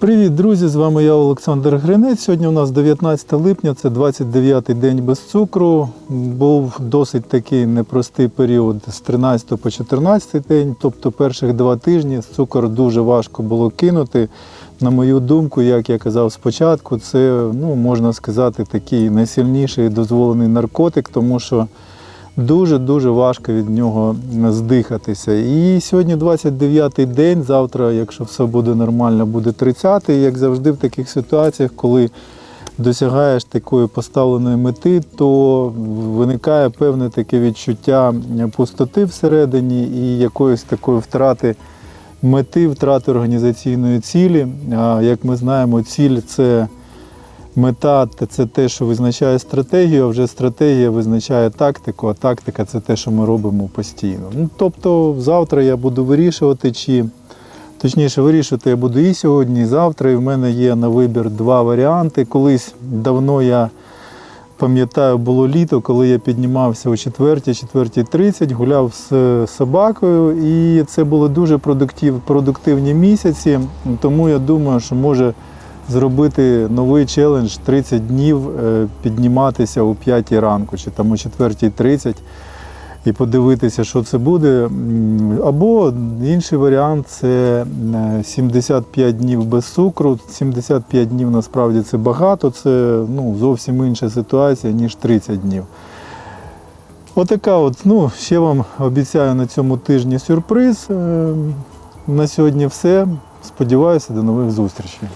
Привіт, друзі! З вами я Олександр Гринець. Сьогодні у нас 19 липня, це 29-й день без цукру. Був досить такий непростий період з 13 по 14 день, тобто перших два тижні цукор дуже важко було кинути. На мою думку, як я казав спочатку, це ну, можна сказати такий найсильніший дозволений наркотик, тому що дуже-дуже важко від нього здихатися. І сьогодні 29-й день, завтра, якщо все буде нормально, буде 30-й. Як завжди в таких ситуаціях, коли досягаєш такої поставленої мети, то виникає певне таке відчуття пустоти всередині і якоїсь такої втрати мети, втрати організаційної цілі. Як ми знаємо, ціль це мета це те, що визначає стратегію, а вже стратегія визначає тактику, а тактика це те, що ми робимо постійно. Ну, тобто завтра я буду вирішувати, чи точніше вирішувати я буду і сьогодні, і завтра. І в мене є на вибір два варіанти. Колись давно я пам'ятаю, було літо, коли я піднімався о 4-4.30, гуляв з собакою, і це були дуже продуктив, продуктивні місяці. Тому я думаю, що може зробити новий челендж 30 днів е, підніматися о 5 ранку чи там о 4.30 і подивитися, що це буде. Або інший варіант це е, 75 днів без цукру. 75 днів насправді це багато, це ну, зовсім інша ситуація, ніж 30 днів. Отака от, ну, ще вам обіцяю на цьому тижні сюрприз. Е, На сьогодні все. Сподіваюся, до нових зустрічей.